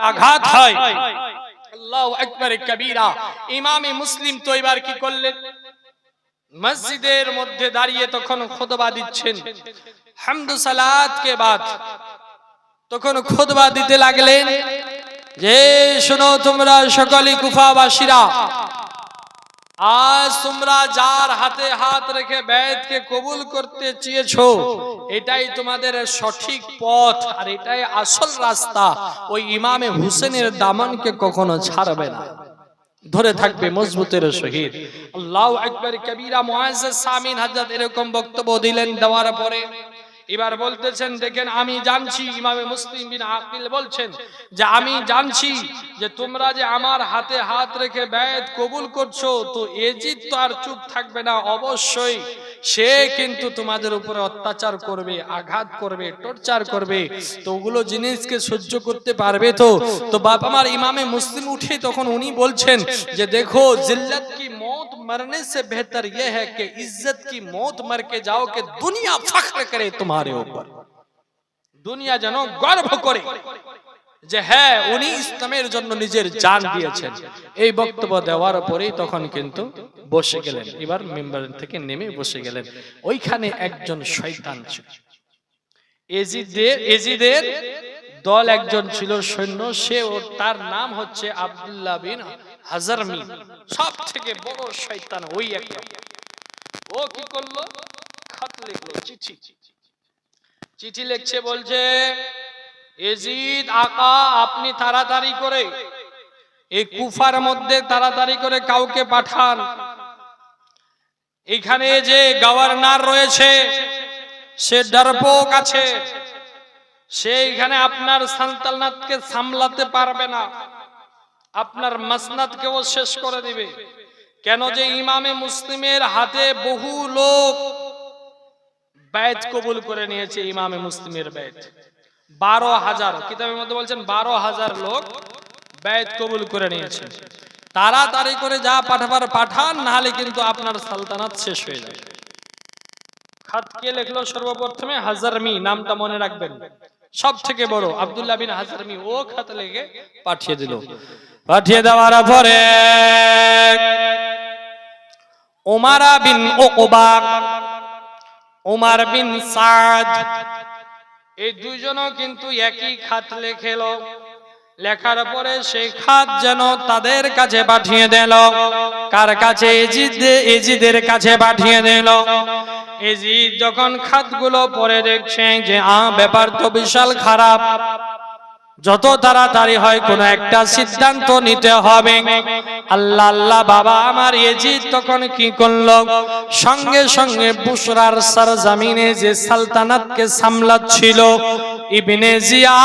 আঘাত হয়। আল্লাহু আকবার কবীরা। ইমামে মুসলিম তো এবার কি করলেন? মসজিদের মধ্যে দাঁড়িয়ে তখন খুতবা দিচ্ছেন। হামদু সালাত কে বাদ। তখন খুতবা দিতে লাগলেন যে, শোনো তোমরা সকলে কুফাবাসীরা আজ তোমরা যার হাতে হাত রেখে বেদকে কবুল করতে চেয়েছো, এটাই তোমাদের সঠিক পথ আর এটাই আসল রাস্তা। ওই ইমামে হুসেনের দামনকে কখনো ছাড়বে না। ধরে থাকবে মজবুতের শহীদ আল্লাহ একবার কবিরা মুআজ্জাজ সামিন হযরত এরকম বক্তব্য দিলেন দেওয়ার পরে। এবার বলতেছেন, দেখেন, আমি জানছি। ইমামে মুসলিম বিন আকিল বলছেন যে, আমি জানছি যে, তোমরা যে আমার হাতে হাত রেখে ব্যয় কবুল করছ, তো এজিদ তো আর চুপ থাকবে না। অবশ্যই সে কিন্তু তোমাদের উপরে অত্যাচার করবে, আঘাত করবে, টর্চার করবে। তো ওগুলো জিনিসকে সহ্য করতে পারবে তো? তো বাপ আমার ইমামে মুসলিম উঠে তখন উনি বলছেন যে, দেখো, জিল্লত কি मौत मरने से बेहतर यह है कि इज्जत की मौत मर के जाओ कि दुनिया फख्र करे तुम्हारे ऊपर দুনিয়া যেন গর্ব করে যে হ্যাঁ উনি ইসলামের জন্য নিজের জান দিয়েছেন এই বক্তব্য দেওয়ার পরেই তখন কিন্তু বসে গেলেন এবার মেম্বার থেকে নেমে বসে গেলেন ওইখানে একজন শয়তান ছিল এজিদের এজিদের দল একজন ছিল সৈন্য সে ও তার নাম হচ্ছে আব্দুল্লাহ বিন হাজারমি সব থেকে বড় শয়তান ওই ও কি করল? খাত লিখলো, চিঠি। চিঠি লিখছে, বলছে, এজিদ, আকা, আপনি তাড়াতাড়ি করে এই কুফার মধ্যে তাড়াতাড়ি করে কাউকে পাঠান। এখানে যে গভর্নর রয়েছে, সে ডরপোক আছে। সে এখানে আপনার সান্তালনাথকে সামলাতে পারবে না। আপনার মাসনাদকেও শেষ করে দিবে। কেন যে ইমামে মুসলিমের হাতে বহু লোক ব্যয় কবুল করে নিয়েছে ইমামে মুসলিমের ব্যয় বারো হাজার, কিতাবের মধ্যে বলছেন বারো হাজার লোক ব্যয় কবুল করে নিয়েছে। তাড়াতাড়ি করে যা পাঠাবার পাঠান, নাহলে কিন্তু আপনার সালতানাত শেষ হয়ে যাবে। খাত কে লিখলো সর্বপ্রথমে হাজারমি, নামটা মনে রাখবেন। সব থেকে বড় আবদুল্লাহ বিন হাজারমি ও খাত লেগে পাঠিয়ে দিল। পাঠিয়ে দেওয়ার পরে ওমারা বিন ওকবা ওমার বিন সাদ এই দুইজনও কিন্তু একই খাত লেখেলো লেখার পরে সেই খাত যেন তাদের কাছে পাঠিয়ে দিল। কার কাছে? এজিদ এজিদের কাছে পাঠিয়ে দিল। এজিদ যখন খাতগুলো পরে দেখছে যে আ ব্যাপার তো বিশাল খারাপ। যত তাড়াতাড়ি হয়, কোন একটা সিদ্ধান্ত নিতে হবে। আল্লাহ আল্লাহ, বাবা আমার এজিদ তখন কি করল? সঙ্গে সঙ্গে বুসরার সার জামিনে যে সালতানাতকে সামলাচ্ছিল, ইবনে জিয়াদ।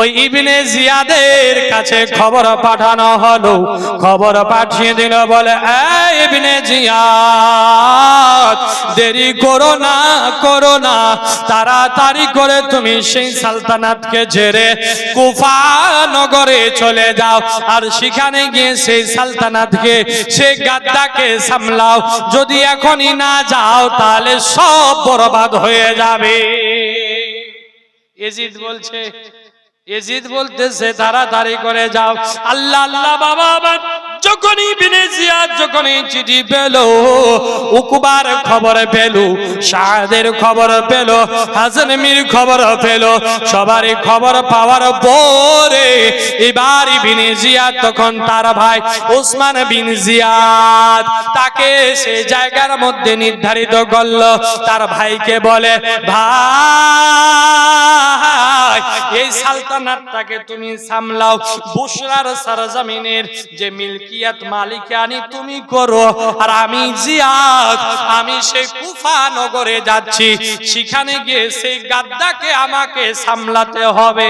ওই ইবনে জিয়াদের কাছে খবর পাঠানো হলো। খবর পাঠিয়ে দিল, বলে ইবনে জিয়াদ, দেরি করো না করো না। তাড়াতাড়ি করে তুমি সেই সালতানাতকে ঝেড়ে কুফা নগরে চলে যাও। আর সেখানে গিয়ে সেই সালতানাতকে, সেই গাদ্দাকে সামলাও। যদি এখনই না যাও, তাহলে সব বরবাদ হয়ে যাবে। এজিদ বলছে এজিদ বলতেছে তাড়াতাড়ি করে যাও। আল্লাহ আল্লাহ, বাবা আমার যখনই বিনে জিয়াদ যখনই চিঠি পেল, উকুবার খবর পেল, শাহাদের খবর পেল হাসানমির খবর পেল, সবারই খবর পাওয়ার পরে এবার বিনে জিয়াদ তখন তার ভাই ওসমান বিন জিয়াদ তাকে সে জায়গার মধ্যে নির্ধারিত করল। তার ভাইকে বলে, ভাই সালতানাতটাকে তুমি সামলাও। বুশরার সরজমিনের যে মিল্কিয়াত মালিকানি তুমি করো, আর আমি জিয়াদ, আমি সেই কুফা নগরে যাচ্ছি। সেখানে গিয়ে সেই গাদ্দাকে আমাকে সামলাতে হবে।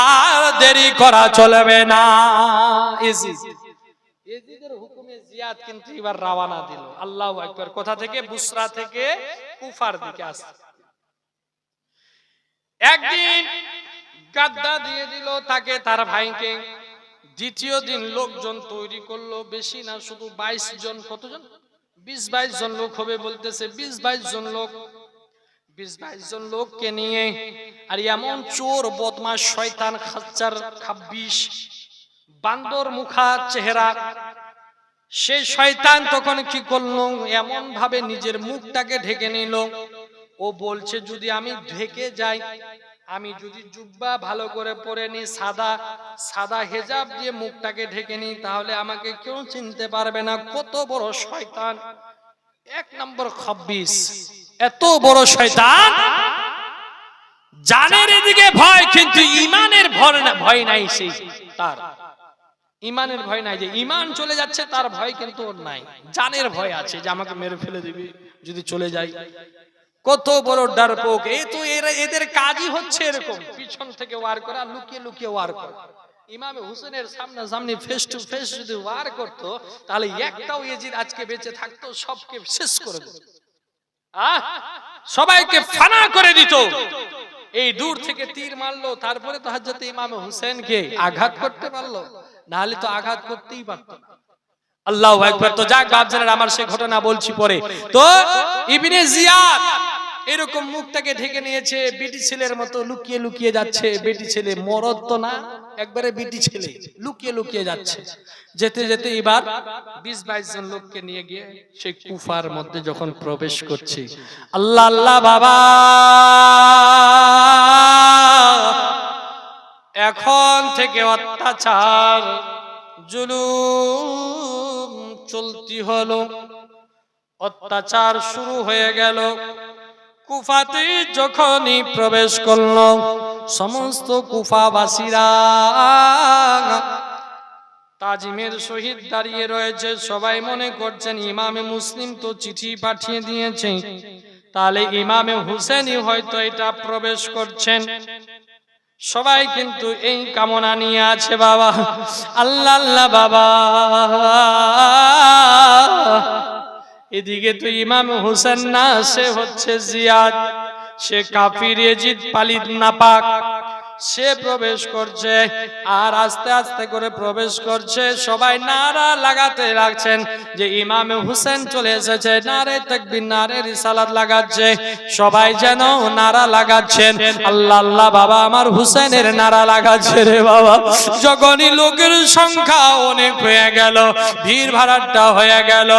আর দেরি করা চলবে না। একদিন গাদ্দা দিয়ে দিল তাকে, তার ভাইকে। দ্বিতীয় দিন লোকজন তৈরি করল, বেশি না, শুধু বাইশ জন, কতজন? বিশ বাইশ জন লোক হবে বলতেছে, বিশ বাইশ জন লোক। বিশ বাইশ জন লোককে নিয়ে, আর এমন চোর বদমাস শয়তান খাচ্চার খাব্বিশ, বান্দর মুখা চেহারা। সেই শয়তান তখন কি করল? এমন ভাবে নিজের মুখটাকে ঢেকে নিল। ও বলছে, যদি আমি ঢেকে যাই আমি যদি জুব্বা ভালো করে পরে নি সাদা সাদা হেজাব দিয়ে মুখটাকে ঢেকে নি তাহলে আমাকে কেউ চিনতে পারবে না কত বড় শয়তান। এক নম্বর খব্বিশ এত বড় শয়তান, জানের এদিকে ভয়, কিন্তু ইমানের ভয় না ভয় নাই সেই তার। ইমানের ভয় নাই যে ইমান চলে যাচ্ছে, তার ভয় কিন্তু ওর নাই। জানের ভয় আছে যে আমাকে মেরে ফেলে দিবে, যদি চলে যাই। কত বড় ডারপোক এই তো এরা এদের কাজই হচ্ছে এরকম। পিছন থেকে ওয়ার করা লুকিয়ে লুকিয়ে ওয়ার করা। ইমামে হুসেনের সামনে সামনে ফেস টু ফেস যদি ওয়ার করতো, তাহলে একটাও ইয়েজিদ আজকে বেঁচে থাকতো, সবকে শেষ করে দিত। সবাইকে ফানা করে দিত। এই দূর থেকে তীর মারলো, তারপরে তো হজরত ইমাম হুসেনকে আঘাত করতে পারল। নাহলে তো আঘাত করতেই পারত না। আল্লাহু আকবার। তো যাক, বাপজানের, আমার সে ঘটনা বলছি পরে। তো ইবনে জিয়াদ এরকম মুখটাকে ঢেকে নিয়েছে, বেটি ছেলের মতো লুকিয়ে লুকিয়ে যাচ্ছে। বেটি ছেলে মরদ তো না, একবারে বেটি ছেলে লুকিয়ে লুকিয়ে যাচ্ছে। যেতে যেতে এবার বিশ বাইশ জন লোককে নিয়ে গিয়ে সেই কুফার মধ্যে যখন প্রবেশ করছে, আল্লাহ আল্লাহ, বাবা! এখন থেকে অত্যাচার, জুলুম চলতি হলো। অত্যাচার শুরু হয়ে গেল। কুফাতে যখনই প্রবেশ করল, সমস্ত কুফাবাসীরা তাজিমের শহীদ দাঁড়িয়ে রয়েছে। সবাই মনে করছেন ইমামে মুসলিম তো চিঠি পাঠিয়ে দিয়েছে। তাহলে ইমামে হুসেনই হয়তো এটা প্রবেশ করছেন। সবাই কিন্তু এই কামনা নিয়ে আছে, বাবা। আল্লাহ আল্লাহ, বাবা। এদিকে তো ইমাম হুসেন না সে হচ্ছে জিয়াদ। সে কাফির এজিদ পালিত নাপাক। সে প্রবেশ করছে আর আস্তে আস্তে করে প্রবেশ করছে। সবাই নারা লাগাতে লাগছেন যে ইমাম হুসেন চলে এসেছে। নারে তাকবীর, নারে রিসালাত লাগাচ্ছে। সবাই যেন নারা লাগাচ্ছেন। আল্লাহ আল্লাহ, বাবা, আমার হুসেনের নারা লাগাচ্ছে রে বাবা। যখনই লোকের সংখ্যা অনেক হয়ে গেল, ভিড় ভাড়াটা হয়ে গেল,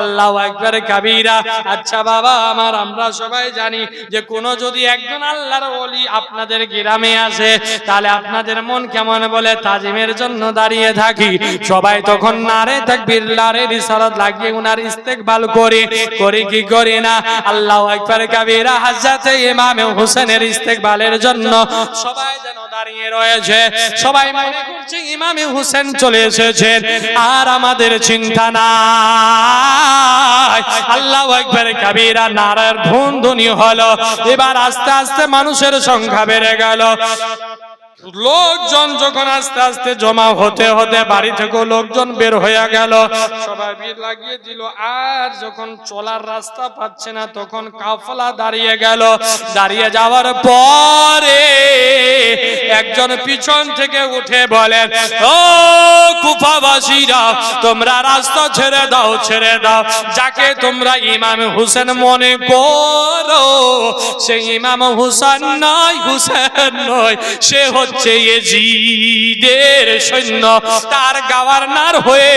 আল্লাহ একবার কাবিরা আচ্ছা বাবা, আমার আমরা সবাই জানি যে কোনো যদি একজন আল্লাহর ওলি আপনাদের গ্রামে আসে তাহলে আপনাদের মন কেমন বলে তাজিমের জন্য দাঁড়িয়ে থাকি। সবাই তখন নারে তাকবীর, লারে রিসালাত লাগিয়ে উনার ইস্তেকবাল করি। করি কি করি না? আল্লাহ একবার কাবিরা হাজরাতে ইমাম হোসেনের ইস্তেকবালের জন্য সবাই যেন দাঁড়িয়ে রয়েছে। সবাই মনে করছে ইমাম হোসেন চলে এসেছেন আর আমাদের চিন্তা নাই। আল্লাহ একবার কাবিরা নারার ধুন ধুনি হলো। এবার আস্তে আস্তে মানুষের সংখ্যা বেড়ে গেল। লোকজন যখন আস্তে আস্তে জমা হতে হতে বাড়ি থেকে লোকজন বের হয়ে গেল। সবাই ভিড় লাগিয়ে দিল। আর যখন চলার রাস্তা পাচ্ছে না, তখন কাফলা দাঁড়িয়ে গেল। দাঁড়িয়ে যাওয়ার পরে একজন পিছন থেকে উঠে বলেন ও কুফাবাসীরা, তোমরা রাস্তা ছেড়ে দাও ছেড়ে দাও। যাকে তোমরা ইমাম হুসেন মনে করো, সে ইমাম হুসেন নয় হুসেন নয়। সে হচ্ছে এজিদের সৈন্য। তার গভর্নর হয়ে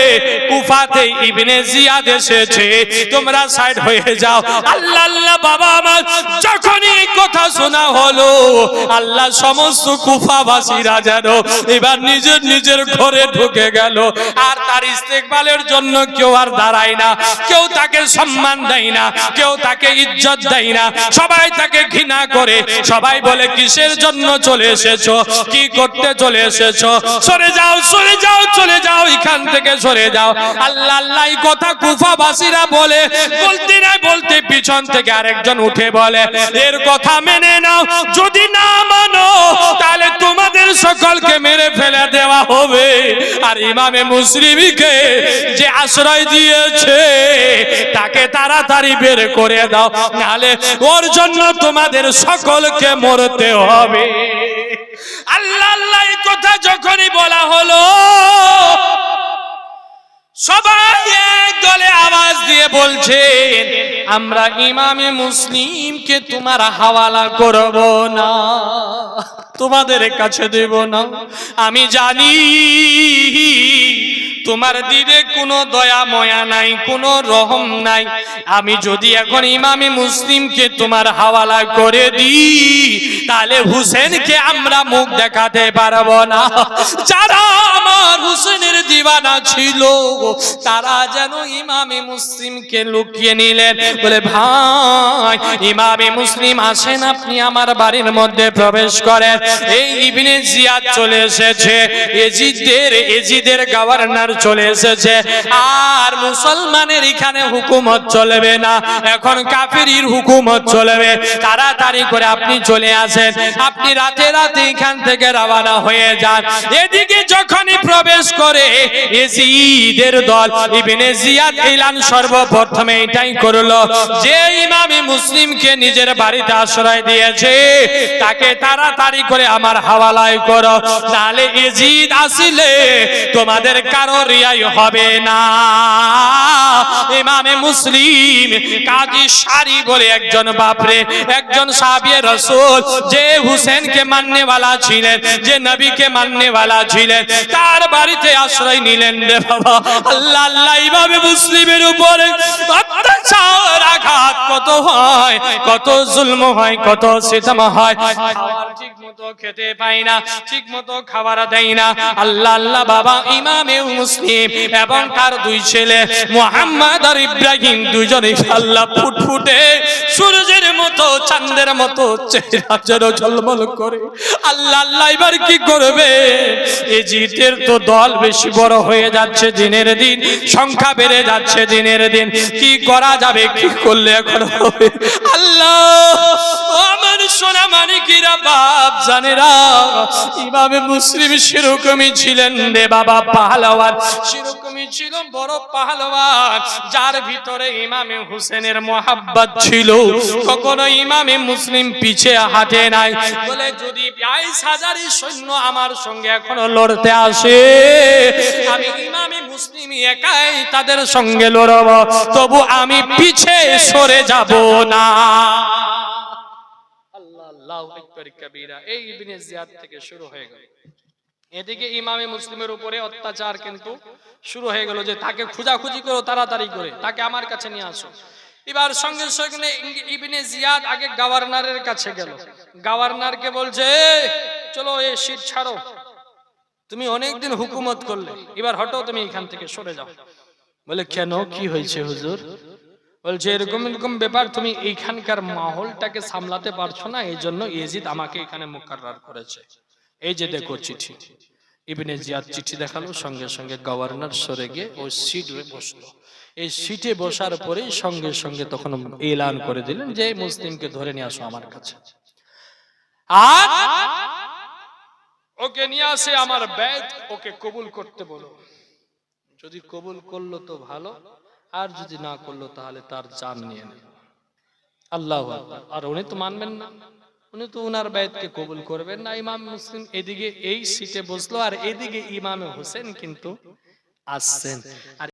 কুফাতে ইবনে জিয়াদ এসেছে। তোমরা সাইড হয়ে যাও। আল্লাহ আল্লাহ, বাবা আমার, যখনই কথা শোনা হলো, আল্লাহ সমস্ত কুফাবাসীরা যেন এবার নিজের নিজের ঘরে ঢুকে গেল। আর তার ইস্তেকবালের জন্য কেউ আর দাঁড়ায় না, কেউ তাকে সম্মান দেয় না, কেউ তাকে ইজ্জত দেয় না, সবাই তাকে ঘৃণা করে, সবাই বলে, কিসের জন্য চলে এসেছ? কি করতে চলে এসেছ? সরে যাও সরে যাও, চলে যাও, এখান থেকে সরে যাও। আল্লাহ আল্লাহ কথা কুফাবাসীরা বলে, বলতে না বলতে পিছন থেকে আরেকজন উঠে বলে, এর কথা মেনে নাও, যদি না মানো, তাহলে তোমাদের সকলকে মেরে ফেলে দেওয়া হবে। আর ইমামে মুসলিমকে যে আশ্রয় দিয়েছে, তাকে তাড়াতাড়ি বের করে দাও, নাহলে ওর জন্য তোমাদের সকলকে মরতে হবে। আল্লাহ আল্লাহ কথা যখনই বলা হলো সবাই এক দলে আওয়াজ দিয়ে বলছেন, আমরা ইমামে মুসলিমকে তোমার হাওয়ালা করব না, তোমাদের কাছে দেব না। আমি জানি তোমার দিলে কোনো দয়া, ময়া নাই, কোনো রহম নাই। আমি যদি এখন ইমামে মুসলিমকে তোমার হাওয়ালা করে দিই, তাহলে হুসেনকে আমরা মুখ দেখাতে পারব না। যারা হুসেনের দিবানা ছিল তারা যেন ইমামে মুসলিমকে লুকিয়ে নিলেন। বলে, ভাই, ইমামে মুসলিম আসেন, আপনি আমার বাড়ির মধ্যে প্রবেশ করেন। এই ইবনে জিয়াদ চলে এসেছে। এজিদের এজিদের গভর্নর চলে এসেছে। আর মুসলমানের এখানে হুকুমত চলবে না। এখন কাফিরির হুকুমত চলবে। তাড়াতাড়ি করে আপনি চলে আসেন। আপনি রাতে রাতে এখান থেকে রওনা হয়ে যান। এদিকে যখনই প্রবেশ প্রবেশ করে এজিদের দল। ইবনে জিয়াদ ইলান সর্বপ্রথমে এটাই করল যে ইমামি মুসলিমকে নিজের বাড়িতে আশ্রয় দিয়েছে, তাকে তারা তারি করে আমার হাওয়ালায় করো তাহলে এজিদ আসিলে তোমাদের কারও রিয়াই হবে না। ইমামে মুসলিম কাজী সারি বলে একজন বাপরে, একজন সাহাবিয়ে রসুল, যে হুসেনকে মাননেওয়ালা ছিলেন, যে নবীকে মাননেওয়ালা ছিলেন, তার বাড়িতে আশ্রয় নিলেন রে বাবা। আল্লাহ আল্লাহ, এইভাবে মুসলিমের উপরে অত্যাচার আঘাত কত হয়, কত জুলম হয়, কত সিতম হয়। ঠিক মতো খেতে পাই না ঠিক মতো খাবার দেয় না। আল্লাহ আল্লাহ, বাবা, ইমামে মুসলিম এবং তার দুই ছেলে মোহাম্মদ আর ইব্রাহিম দুজনে আল্লাহ ফুটফুটে সূর্যের মতো, চাঁদের মতো চেহারা যেন ঝলমল করে। আল্লাহ আল্লাহ, এবার কি করবে? এই জিতের তো দল বেশি বড় হয়ে যাচ্ছে দিনের দিন, সংখ্যা বেড়ে যাচ্ছে দিনের দিন। কি করা যাবে, কি করলে এখন হবে? আল্লাহ! সোনা মানিকিরা বাপ? জানেরা ইমামে মুসলিম সেরকমই ছিলেন রে বাবা পাহলওয়ান। সেরকমই ছিল বড় পাহলওয়ান, যার ভিতরে ইমামে হুসেনের মোহাব্বত ছিল। কখনো ইমামে মুসলিম পিছে হাঁটে নাই। বলে, যদি বাইশ হাজারই সৈন্য আমার সঙ্গে এখনও লড়তে আসে, আমি ইমামে মুসলিম একাই তাদের সঙ্গে লড়ব। তবু আমি পিছে সরে যাব না। আল্লাহ এই ইবনে জিয়াদ থেকে শুরু হয়ে গেল। এদিকে ইমামে মুসলিমের উপরে অত্যাচার কিন্তু শুরু হয়ে গেল যে তাকে করো, তাড়াতাড়ি করে, তাকে আমার কাছে নিয়ে আসো। এবার সঙ্গে সঙ্গে ইবনে জিয়াদ আগে গভর্নরের কাছে গেল। গভর্নরকে বলছে চলো এ সিট ছাড়ো। তুমি অনেকদিন হুকুমত করলে, এবার হটো তুমি এখান থেকে সরে যাও। বলে, কেন? কি হয়েছে হুজুর? বলছে, এরকম এরকম ব্যাপার, তুমি এইখানকার মাহলটাকে সামলাতে পারছ না এই জন্য ইয়েজিদ আমাকে এখানে মুকাররার করেছে। এই যে দেখো চিঠি। ইবনে জিয়াদ চিঠি দেখাল, সঙ্গে সঙ্গে গভর্নর সরে গিয়ে ওই সিট বসল। এই সিটে বসার পরেই সঙ্গে সঙ্গে তখন এলান করে দিলেন যে মুসলিমকে ধরে নিয়ে আসো আমার কাছে। আর ওকে নিয়ে আসে আমার ব্যাগ ওকে কবুল করতে বলো। যদি কবুল করল তো ভালো। আর যদি না করল তাহলে তার জান নিয়ে নেবে। আল্লাহ আর উনি তো মানবেন না। উনি তো উনার ব্যয়কে কবুল করবেন না। ইমাম মুসলিম এদিকে এই সিটে বসল আর এদিকে ইমামে হোসেন কিন্তু আসছেন। আর